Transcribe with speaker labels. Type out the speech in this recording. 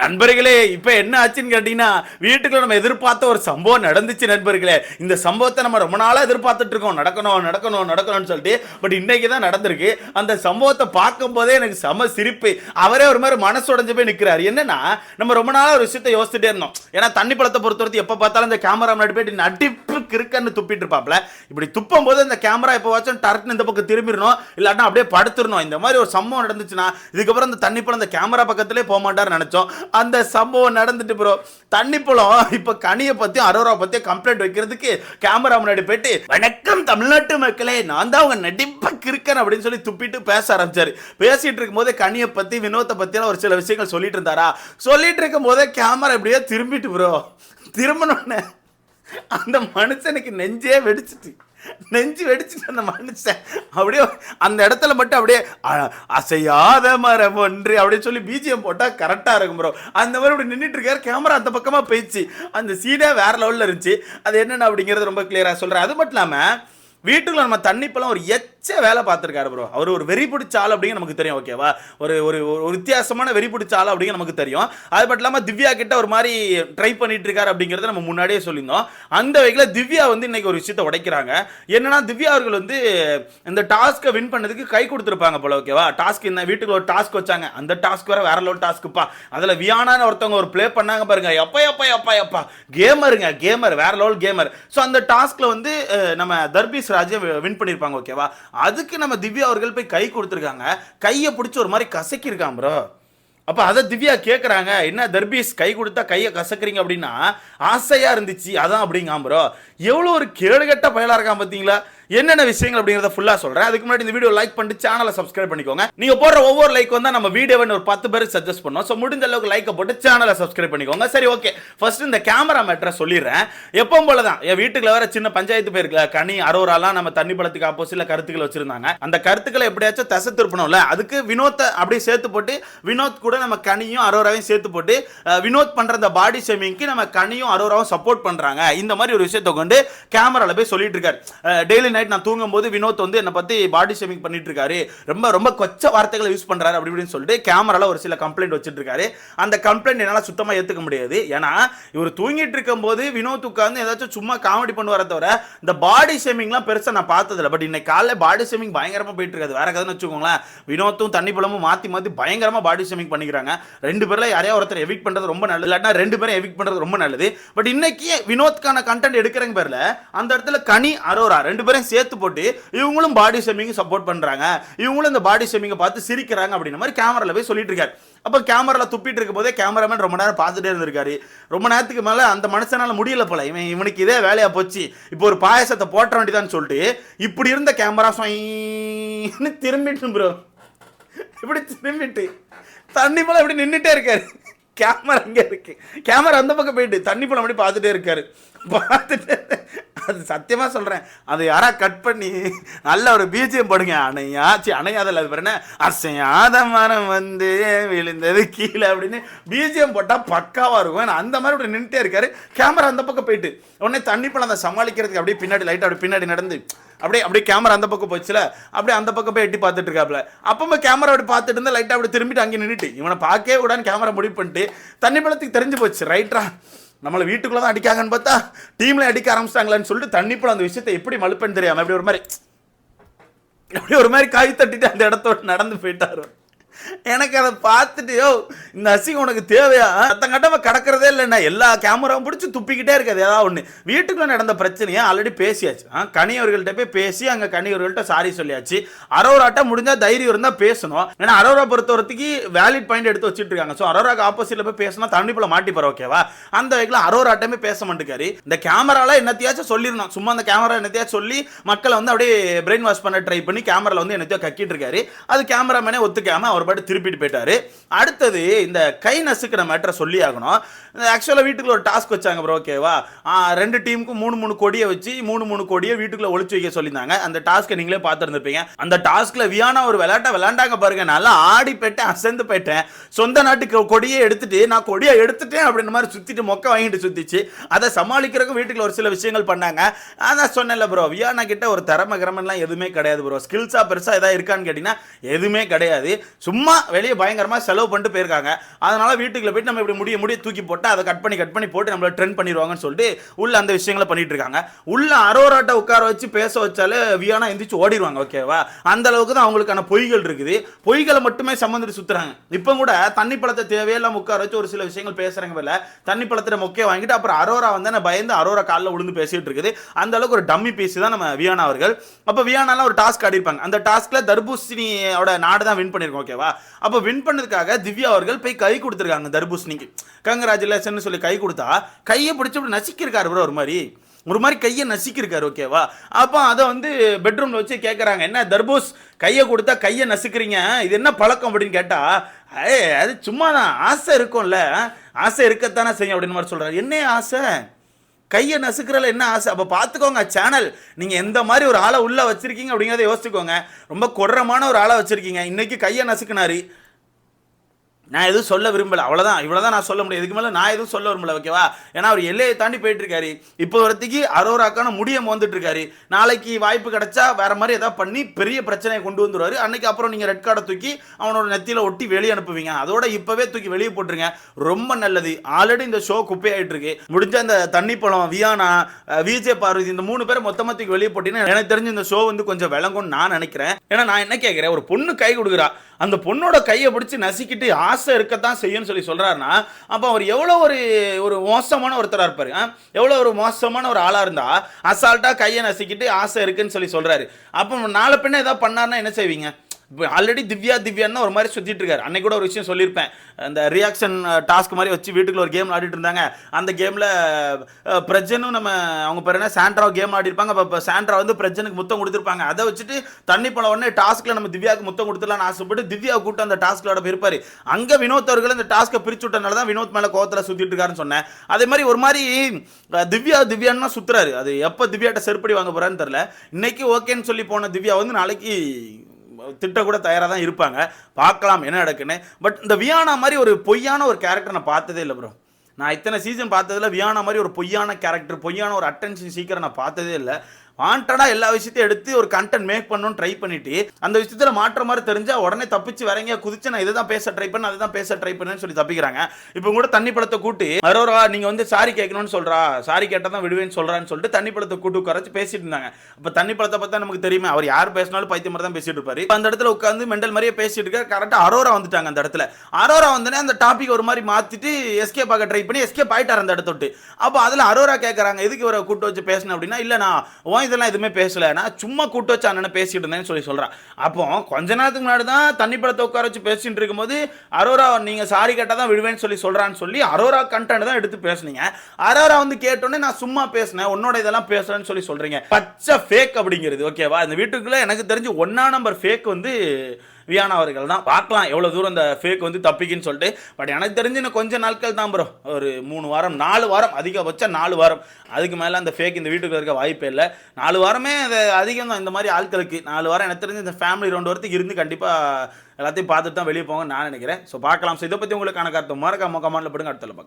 Speaker 1: நண்பர்களே இப்போ என்ன ஆச்சுன்னு கேட்டீங்கன்னா வீட்டுக்குள்ள நம்ம எதிர்பார்த்த ஒரு சம்பவம் நடந்துச்சு நண்பர்களே. இந்த சம்பவத்தை நம்ம ரொம்ப நாளாக எதிர்பார்த்துட்டு இருக்கோம். நடக்கணும் நடக்கணும் நடக்கணும்னு சொல்லிட்டு. பட் இன்னைக்கு தான் நடந்திருக்கு. அந்த சம்பவத்தை பார்க்கும்போதே எனக்கு செம சிரிப்பு. அவரே ஒரு மாதிரி மனசு உடைஞ்சு போய் நிற்கிறாரு என்னன்னா நம்ம ரொம்ப நாளாக ஒரு விஷயத்தை யோசிச்சுட்டே இருந்தோம். ஏன்னா தண்ணி பழத்தை பொறுத்தவரைக்கும் எப்போ பார்த்தாலும் இந்த கேமரா முன்னாடி போயிட்டு நட்டி நடிப்பு கிறுக்கன்னு துப்பிட்டு இருப்பாப்ல. இப்படி துப்பும் போது இந்த கேமரா இப்போ வச்சும் டர்க்னு இந்த பக்கம் திரும்பிடணும். இல்லாட்டா அப்படியே படுத்துடணும். இந்த மாதிரி ஒரு சம்பவம் நடந்துச்சுன்னா இதுக்கப்புறம் இந்த தண்ணி பழம் இந்த கேமரா பக்கத்திலே போக மாட்டார்னு நினைச்சோம். அந்த சம்பவம் நடந்துட்டு ப்ரோ தண்ணி பழம் இப்போ கனியை பற்றியும் அரோரா பற்றியும் கம்ப்ளைண்ட் வைக்கிறதுக்கு கேமரா முன்னாடி போயிட்டு வணக்கம் தமிழ்நாட்டு மக்களே நான் தான் அவங்க நடிப்ப கிறுக்கன் அப்படின்னு சொல்லி துப்பிட்டு பேச ஆரம்பிச்சாரு. பேசிட்டு இருக்கும்போது கனியை பத்தி வினோத்தை பற்றிலாம் ஒரு சில விஷயங்கள் சொல்லிட்டு இருந்தாரா? சொல்லிட்டு இருக்கும் போதே கேமரா இப்படியே திரும்பிட்டு ப்ரோ திரும்பினோடனே அந்த மனுஷனுக்கு நெஞ்சே வெடிச்சிட்டு நெஞ்சு வெடிச்சிட்டு அந்த மனுஷன் அப்படியே அந்த இடத்துல மட்டும் அப்படியே அ- அசையாத மரம் ஒன்று அப்படின்னு சொல்லி பிஜிஎம் போட்டால் கரெக்டாக இருக்கும் ப்ரோ அந்த மாதிரி இப்படி நின்றுட்டு இருக்காரு கேமரா அந்த பக்கமாக போயிடுச்சு. அந்த சீனே வேற லெவலில் இருந்துச்சு. அது என்னென்ன அப்படிங்கிறது ரொம்ப கிளியராக சொல்கிறேன் அது மட்டும் இல்லாமல் வீட்டுக்குள்ள நம்ம தண்ணி பழம் ஒரு எச்ச வேலை பார்த்துருக்காரு ப்ரோ அவர் ஒரு வெறி பிடிச்ச ஆள் அப்படிங்க நமக்கு தெரியும் ஓகேவா ஒரு ஒரு ஒரு வித்தியாசமான வெறி பிடிச்ச ஆள் அப்படிங்க நமக்கு தெரியும். அது மட்டும் இல்லாமல் திவ்யா கிட்ட ஒரு மாதிரி ட்ரை பண்ணிட்டு இருக்காரு அப்படிங்கிறத நம்ம முன்னாடியே சொல்லியிருந்தோம். அந்த வகையில் திவ்யா வந்து இன்னைக்கு ஒரு விஷயத்தை உடைக்கிறாங்க. என்னன்னா திவ்யா அவர்கள் வந்து இந்த டாஸ்க்கை வின் பண்ணதுக்கு கை கொடுத்துருப்பாங்க போல ஓகேவா டாஸ்க் என்ன? வீட்டுக்கு ஒரு டாஸ்க் வச்சாங்க. அந்த டாஸ்க் வேற வேற லெவல் டாஸ்க்குப்பா அதில் வியானான்னு ஒருத்தவங்க ஒரு ப்ளே பண்ணாங்க பாருங்க. எப்பா எப்பா எப்பா எப்பா. கேமருங்க கேமர் வேற லெவல் கேமர் ஸோ அந்த டாஸ்க்ல வந்து நம்ம தர்பீஸ் ராஜை வின் பண்ணியிருப்பாங்க ஓகேவா அதுக்கு நம்ம திவ்யா அவர்கள் போய் கை கொடுத்துருக்காங்க. கையை பிடிச்சி ஒரு மாதிரி கசக்கியிருக்கான் ப்ரோ அப்போ அதை திவ்யா கேட்குறாங்க என்ன தர்பீஸ் கை கொடுத்தா கையை கசக்குறீங்க? அப்படின்னா ஆசையாக இருந்துச்சு. அதான் அப்படிங்க ப்ரோ எவ்வளோ ஒரு கேடுகட்ட பயலாக இருக்கான் பார்த்தீங்களா என்னென்ன விஷயங்கள் அப்படிங்கிறத ஃபுல்லாக சொல்கிறேன் அதுக்கு முன்னாடி இந்த வீடியோ லைக் பண்ணிட்டு சேனலை சப்ஸ்கிரைப் பண்ணிக்கோங்க. நீங்கள் போடுற ஒவ்வொரு லைக் வந்து நம்ம வீடியோவை ஒரு பத்து பேருக்கு சஜஸ்ட் பண்ணோம் ஸோ முடிஞ்ச அளவுக்கு லைக்கை போட்டு சேனலை சப்ஸ்கிரைப் பண்ணிக்கோங்க. சரி ஓகே ஃபர்ஸ்ட் இந்த கேமரா மேட்டரை சொல்லிடுறேன். எப்பவும் போல தான் என் வீட்டுக்குள்ள வேற சின்ன பஞ்சாயத்து போயிருக்கல கனி அரோராலாம் நம்ம தண்ணி பழத்துக்கு ஆப்போசிட்ல கருத்துக்கள் வச்சிருந்தாங்க. அந்த கருத்துக்களை எப்படியாச்சும் தசை திருப்பணும்ல அதுக்கு வினோத்தை அப்படியே சேர்த்து போட்டு வினோத் கூட நம்ம கனியும் அரோராவையும் சேர்த்து போட்டு வினோத் பண்ற அந்த பாடி ஷேமிங்க்கு நம்ம கனியும் அரோராவும் சப்போர்ட் பண்றாங்க. இந்த மாதிரி ஒரு விஷயத்தை கொண்டு கேமரால போய் சொல்லிட்டு இருக்காரு. டெய்லி நைட் நான் தூங்கும்போது வினோத் வந்து என்னை பற்றி பாடி ஷேமிங் பண்ணிட்டு இருக்காரு ரொம்ப ரொம்ப கொச்ச வார்த்தைகளை யூஸ் பண்ணுறாரு அப்படி இப்படின்னு சொல்லிட்டு கேமராவில் ஒரு சில கம்ப்ளைண்ட் வச்சுட்டுருக்காரு. அந்த கம்ப்ளைண்ட் என்னால் சுத்தமாக ஏற்றுக்க முடியாது. ஏன்னா இவர் தூங்கிட்டு இருக்கும்போது வினோத் உட்காந்து ஏதாச்சும் சும்மா காமெடி பண்ணுவார தவிர இந்த பாடி ஷேமிங்லாம் பெருசாக நான் பார்த்ததில்ல. பட் இன்னைக்கு காலையில் பாடி ஷேமிங் பயங்கரமாக போயிட்டு இருக்காது வேற கதைன்னு வச்சுக்கோங்களேன். வினோத்தும் தண்ணி பழமும் மாற்றி மாற்றி பயங்கரமாக பாடி ஷேமிங் பண்ணிக்கிறாங்க. ரெண்டு பேரில் யாரையா ஒருத்தர் எவிக் பண்ணுறது ரொம்ப நல்லது. இல்லாட்டா ரெண்டு பேரும் எவிக் பண்ணுறது ரொம்ப நல்லது. பட் இன்னைக்கு வினோத்கான கண்டென்ட் எடுக்கிறங்க பேரில் அந்த இடத்துல கனி அரோரா ரெண்டு பேரும் சேர்த்து போட்டு இவங்களும் பாடி ஷேமிங் சப்போர்ட் பண்றாங்க. இவங்களும் இந்த பாடி ஷேமிங்கை பார்த்து சிரிக்கிறாங்க அப்படின்ற மாதிரி கேமரால போய் சொல்லிட்டு இருக்காரு. அப்போ கேமரால துப்பிட்டு இருக்கும் போதே கேமராமேன் ரொம்ப நேரம் பார்த்துட்டே இருந்திருக்காரு. ரொம்ப நேரத்துக்கு மேல அந்த மனுஷனால முடியல போல. இவன் இவனுக்கு இதே வேலையா போச்சு. இப்போ ஒரு பாயசத்தை போட்ட வேண்டியதான்னு சொல்லிட்டு இப்படி இருந்த கேமரா சொயின்னு திரும்பிட்டு ப்ரோ இப்படி திரும்பிட்டு தண்ணி போல இப்படி நின்றுட்டே இருக்காரு. கேமரா அங்கே இருக்கு. கேமரா அந்த பக்கம் போயிட்டு தண்ணி போல அப்படி பார்த்துட்டே இருக்காரு. பார்த்துட்டு அது சத்தியமாக சொல்கிறேன் அது யாரா கட் பண்ணி நல்ல ஒரு பிஜிஎம் போடுங்க. அணையா சி அணையாதல்ல அது பேர் அசையாத மரம் வந்து விழுந்தது கீழே அப்படின்னு பிஜிஎம் போட்டால் பக்காவாக இருக்கும். ஏன்னா அந்த மாதிரி இப்படி நின்றுட்டே இருக்காரு. கேமரா அந்த பக்கம் போயிட்டு உடனே தண்ணி பழம் அதை சமாளிக்கிறதுக்கு அப்படியே பின்னாடி லைட்டாக அப்படி பின்னாடி நடந்து அப்படியே அப்படியே கேமரா அந்த பக்கம் போச்சுல. அப்படியே அந்த பக்கம் போய் எட்டி பார்த்துட்டு இருக்காப்ல அப்போ கேமரா அப்படி பார்த்துட்டு இருந்தால் லைட்டாக அப்படி திரும்பிட்டு அங்கே நின்றுட்டு இவனை பார்க்கவே கூடாதுன்னு கேமரா முடிவு பண்ணிட்டு தண்ணி பழத்துக்கு தெரிஞ்சு போச்சு. ரைட்டா நம்மளை வீட்டுக்குள்ளே தான் அடிக்காங்கன்னு பார்த்தா டீம்ல அடிக்க ஆரம்பிச்சிட்டாங்களான்னு சொல்லிட்டு தண்ணி அந்த விஷயத்தை எப்படி மழுப்பேன்னு தெரியாமல் அப்படி ஒரு மாதிரி அப்படி ஒரு மாதிரி காய் தட்டிட்டு அந்த இடத்தோட நடந்து போயிட்டாரு. எனக்கு அதை பார்த்துட்டு யோ இந்த அசிங்கம் உனக்கு தேவையா? அத்தன் கட்டமா கடக்கிறதே இல்லைண்ணா. எல்லா கேமராவும் பிடிச்சி துப்பிக்கிட்டே இருக்காது ஏதாவது ஒன்று வீட்டுக்குள்ளே நடந்த பிரச்சனையை ஆல்ரெடி பேசியாச்சு. ஆ கனியவர்கள்ட்ட போய் பேசி அங்கே கனியவர்கள்ட்ட சாரி சொல்லியாச்சு. அரோராட்டம் முடிஞ்சால் தைரியம் இருந்தால் பேசணும். ஏன்னா அரோரா பொறுத்தவரத்துக்கு வேலிட் பாயிண்ட் எடுத்து வச்சுட்டு இருக்காங்க. ஸோ அரோராக்கு ஆப்போசிட்டில் போய் பேசினா மாட்டி மாட்டிப்பார் ஓகேவா அந்த வகையில் அரோராட்டமே பேச மாட்டேக்காரு இந்த கேமரால என்னத்தையாச்சும் சொல்லிருந்தோம் சும்மா அந்த கேமரா என்னத்தையாச்சும் சொல்லி மக்களை வந்து அப்படியே பிரெயின் வாஷ் பண்ண ட்ரை பண்ணி கேமராவில் வந்து என்னத்தையோ கக்கிட்டு இருக்காரு. அது கேமராமேனே ஒத்துக்காம அவர் பாட்டு திருப்பிட்டு போயிட்டாரு. அடுத்தது இந்த கை நசுக்கிற மேட்டரை சொல்லி ஆகணும். ஆக்சுவலாக வீட்டுக்குள்ள ஒரு டாஸ்க் வச்சாங்க ப்ரோ ஓகேவா ரெண்டு டீமுக்கும் மூணு மூணு கொடியை வச்சு மூணு மூணு கொடியை வீட்டுக்குள்ள ஒளிச்சு வைக்க சொல்லியிருந்தாங்க. அந்த டாஸ்க்கை நீங்களே பார்த்துருந்துருப்பீங்க. அந்த டாஸ்க்கில் வியானா ஒரு விளையாட்டை விளையாண்டாங்க பாருங்க. நல்லா ஆடி போயிட்டேன் அசந்து போயிட்டேன். சொந்த நாட்டுக்கு கொடியை எடுத்துட்டு நான் கொடியை எடுத்துட்டேன் அப்படின்ற மாதிரி சுத்திட்டு மொக்க வாங்கிட்டு சுற்றிச்சு அதை சமாளிக்கிறதுக்கு வீட்டுக்குள்ள ஒரு சில விஷயங்கள் பண்ணாங்க. அதான் சொன்னேன்ல ப்ரோ வியானா கிட்ட ஒரு திறமை கிரமன்லாம் எதுவுமே கிடையாது ப்ரோ ஸ்கில்ஸா பெருசாக எதாவது இருக்கான்னு கேட்டீங்கன்னா எதுவுமே கிடையாது. சும்மா சும்மா வெளியே பயங்கரமாக செலவு பண்ணிட்டு போயிருக்காங்க. அதனால வீட்டுக்குள்ள போயிட்டு நம்ம இப்படி முடிய முடிய தூக்கி போட்டு அதை கட் பண்ணி கட் பண்ணி போட்டு நம்மள ட்ரெண்ட் பண்ணிடுவாங்கன்னு சொல்லிட்டு உள்ள அந்த விஷயங்களை பண்ணிட்டு இருக்காங்க. உள்ள அரோராட்டை உட்கார வச்சு பேச வச்சாலே வியானா எந்திரிச்சு ஓடிடுவாங்க ஓகேவா அந்த அளவுக்கு தான் அவங்களுக்கான பொய்கள் இருக்குது. பொய்களை மட்டுமே சம்மந்துட்டு சுத்துறாங்க. இப்போ கூட தண்ணி பழத்தை தேவையெல்லாம் உட்கார வச்சு ஒரு சில விஷயங்கள் பேசுகிறாங்க போல தண்ணி பழத்தை மொக்கையை வாங்கிட்டு அப்புறம் அரோரா வந்து நான் பயந்து அரோரா காலில் விழுந்து பேசிட்டு இருக்குது. அந்த அளவுக்கு ஒரு டம்மி பீஸ் தான் நம்ம வியானா அவர்கள். அப்போ வியானாலாம் ஒரு டாஸ்க் ஆடிருப்பாங்க. அந்த டாஸ்க்கில் தர்பூசணியோட நாடு தான் வின் பண்ணியிருக்கோம் ஓகேவா அப்போ வின் பண்ணதுக்காக திவ்யா அவர்கள் போய் கை கொடுத்துருக்காங்க தர்பூசணிக்கு. கங்கராஜுலேஷன் சொல்லி கை கொடுத்தா கையை பிடிச்சி அப்படி நசிக்கிருக்காரு ப்ரோ ஒரு மாதிரி. ஒரு மாதிரி கையை நசிக்கிருக்காரு ஓகேவா அப்போ அதை வந்து பெட்ரூமில் வச்சு கேட்குறாங்க என்ன தர்பூஸ் கையை கொடுத்தா கையை நசுக்கிறீங்க? இது என்ன பழக்கம்? அப்படின்னு கேட்டால் ஏ அது சும்மா தான் ஆசை இருக்கும்ல. ஆசை இருக்கத்தானே செய்யும் அப்படின்னு மாதிரி சொல்கிறாரு என்ன ஆசை? கையை நசுக்கிறதுல என்ன ஆசை? அப்போ பார்த்துக்கோங்க சேனல் நீங்கள் எந்த மாதிரி ஒரு ஆளை உள்ளே வச்சுருக்கீங்க அப்படிங்கிறத யோசிச்சுக்கோங்க. ரொம்ப கொடரமான ஒரு ஆளை வச்சுருக்கீங்க. இன்றைக்கி கையை நசுக்குனாரு. நான் எதுவும் சொல்ல விரும்பலை. அவ்வளோதான் இவ்வளோதான் நான் சொல்ல முடியும். இதுக்கு மேலே நான் எதுவும் சொல்ல விரும்பல ஓகேவா ஏன்னா அவர் எல்லையை தாண்டி போயிட்டுருக்காரு. இப்போ வரத்துக்கு அரோராக்கான முடியம் வந்துட்டு இருக்காரு நாளைக்கு வாய்ப்பு கிடைச்சா வேற மாதிரி ஏதாவது பண்ணி பெரிய பிரச்சனையை கொண்டு வந்துடுவார் அன்னைக்கு அப்புறம் நீங்கள் ரெட் கார்டை தூக்கி அவனோட நெத்தியில் ஒட்டி வெளியே அனுப்புவீங்க. அதோட இப்போவே தூக்கி வெளியே போட்டுருங்க. ரொம்ப நல்லது. ஆல்ரெடி இந்த ஷோ குப்பையாயிட்டு இருக்கு முடிஞ்ச அந்த தண்ணி பழம் வியானா அஹ், விஜய் பார்வதி இந்த மூணு பேரை மொத்தமாக தூக்கி வெளியே போட்டீங்கன்னா எனக்கு தெரிஞ்சு இந்த ஷோ வந்து கொஞ்சம் விளங்கும்னு நான் நினைக்கிறேன். ஏன்னா நான் என்ன கேட்குறேன் ஒரு பொண்ணு கை கொடுக்குறா. அந்த பொண்ணோட கையை பிடிச்சி நசுக்கிட்டு ஆசை ஆசை இருக்கத்தான் செய்யும்னு சொல்லி சொல்கிறாருன்னா அப்போ அவர் எவ்வளோ ஒரு ஒரு மோசமான ஒருத்தராக இருப்பார். எவ்வளோ ஒரு மோசமான ஒரு ஆளாக இருந்தால் அசால்ட்டாக கையை நசுக்கிட்டு ஆசை இருக்குன்னு சொல்லி சொல்கிறாரு அப்போ நாளை பின்ன ஏதாவது பண்ணாருன்னா என்ன செய்வீங்க? இப்போ ஆல்ரெடி திவ்யா திவ்யான்னு ஒரு மாதிரி சுற்றிட்டு இருக்காரு. அன்னைக்கு கூட ஒரு விஷயம் சொல்லியிருப்பேன். அந்த ரியாக்ஷன் டாஸ்க் மாதிரி வச்சு வீட்டுக்குள்ள ஒரு கேம் ஆடிட்டு இருந்தாங்க. அந்த கேமில் பிரஜனும் நம்ம அவங்க பேர் என்ன? சாண்ட்ரா கேம் ஆடிருப்பாங்க அப்போ இப்போ சாண்ட்ரா வந்து பிரஜனுக்கு முத்தம் கொடுத்துருப்பாங்க. அதை வச்சுட்டு தண்ணி போன உடனே டாஸ்க்கில் நம்ம திவ்யாவுக்கு முத்தம் கொடுத்துடலாம்னு ஆசைப்பட்டு திவ்யா கூட்டம் அந்த டாஸ்க்லோட இருப்பார் அங்கே வினோத் அவர்கள் இந்த டாஸ்க்கை பிரிச்சு விட்டனால தான் வினோத் மேலே கோவத்தில் சுற்றிட்டு இருக்காருன்னு சொன்னேன். அதே மாதிரி ஒரு மாதிரி திவ்யா திவ்யான்னு சுற்றுறாரு அது எப்போ திவ்யாட்ட செருப்படி வாங்க போகிறான்னு தெரில இன்னைக்கு ஓகேன்னு சொல்லி போன திவ்யா வந்து நாளைக்கு திட்ட கூட தயாராக தான் இருப்பாங்க. பார்க்கலாம் என்ன நடக்குன்னு. பட் இந்த வியானா மாதிரி ஒரு பொய்யான ஒரு கேரக்டர் நான் பார்த்ததே இல்லை ப்ரோ நான் இத்தனை சீசன் பார்த்ததில் வியானா மாதிரி ஒரு பொய்யான கேரக்டர் பொய்யான ஒரு அட்டென்ஷன் சீக்கிரம் நான் பார்த்ததே இல்லை. வாண்டடாக எல்லா விஷயத்தையும் எடுத்து ஒரு கண்டென்ட் மேக் பண்ணணும்னு ட்ரை பண்ணிட்டு அந்த விஷயத்தில் மாற்ற மாதிரி தெரிஞ்சால் உடனே தப்பிச்சு வரங்க குதிச்சு நான் இதை தான் பேச ட்ரை பண்ண அதை தான் பேச ட்ரை பண்ணேன்னு சொல்லி தப்பிக்கிறாங்க. இப்போ கூட தண்ணி படத்தை கூட்டி அரோரா நீங்கள் வந்து சாரி கேட்கணும்னு சொல்கிறா சாரி கேட்டால் தான் விடுவேன்னு சொல்கிறான்னு சொல்லிட்டு தண்ணி படத்தை கூட்டு உட்காரச்சு பேசிட்டு இருந்தாங்க. இப்போ தண்ணி படத்தை பார்த்தா நமக்கு தெரியுமே அவர் யார் பேசினாலும் பைத்தியம் மாதிரி தான் பேசிட்டு இருப்பாரு. அந்த இடத்துல உட்காந்து மெண்டல் மாதிரியே பேசிட்டு இருக்க கரெக்டாக அரோரா வந்துட்டாங்க அந்த இடத்துல. அரோரா வந்தோடனே அந்த டாபிக் ஒரு மாதிரி மாற்றிட்டு எஸ்கேப் ஆக ட்ரை பண்ணி எஸ்கேப் ஆகிட்டார் அந்த இடத்த விட்டு. அப்போ அதில் அரோரா கேட்குறாங்க எதுக்கு இவரை கூட்டு வச்சு பேசணும் அப்படின்னா இல்லை நான் இதெல்லாம் எதுவுமே பேசல. நான் சும்மா கூட்டு வச்சு அண்ணனை பேசிட்டு இருந்தேன்னு சொல்லி சொல்கிறான் அப்போ கொஞ்ச நேரத்துக்கு முன்னாடி தான் தண்ணி படத்தை உட்கார வச்சு பேசிட்டு இருக்கும்போது அரோரா நீங்கள் சாரி கேட்டால் தான் விடுவேன்னு சொல்லி சொல்கிறான்னு சொல்லி அரோரா கண்டென்ட் தான் எடுத்து பேசுனீங்க. அரோரா வந்து கேட்டோன்னே நான் சும்மா பேசினேன். உன்னோட இதெல்லாம் பேசுறேன்னு சொல்லி சொல்கிறீங்க பச்சை ஃபேக் அப்படிங்கிறது ஓகேவா இந்த வீட்டுக்குள்ளே எனக்கு தெரிஞ்சு ஒன்றா நம்பர் ஃபேக் வந்து வியானா அவர்கள் தான். பார்க்கலாம் எவ்வளோ தூரம் இந்த ஃபேக் வந்து தப்பிக்குன்னு சொல்லிட்டு. பட் எனக்கு தெரிஞ்சு இன்னும் கொஞ்ச நாட்கள் தான் ப்ரோ ஒரு மூணு வாரம் நாலு வாரம் அதிகபட்சம் நாலு வாரம். அதுக்கு மேலே அந்த ஃபேக் இந்த வீட்டுக்கு இருக்க வாய்ப்பே இல்லை. நாலு வாரமே அது அதிகம் தான். இந்த மாதிரி ஆட்களுக்கு நாலு வாரம் எனக்கு தெரிஞ்சு இந்த ஃபேமிலி ரெண்டு வாரத்துக்கு இருந்து கண்டிப்பாக எல்லாத்தையும் பார்த்துட்டு தான் வெளியே போங்க நான் நினைக்கிறேன். ஸோ பார்க்கலாம். ஸோ இதை பற்றி உங்களுக்கான கருத்து. மறக்காம கமெண்ட்டில் போடுங்க. அடுத்த பார்க்கலாம்.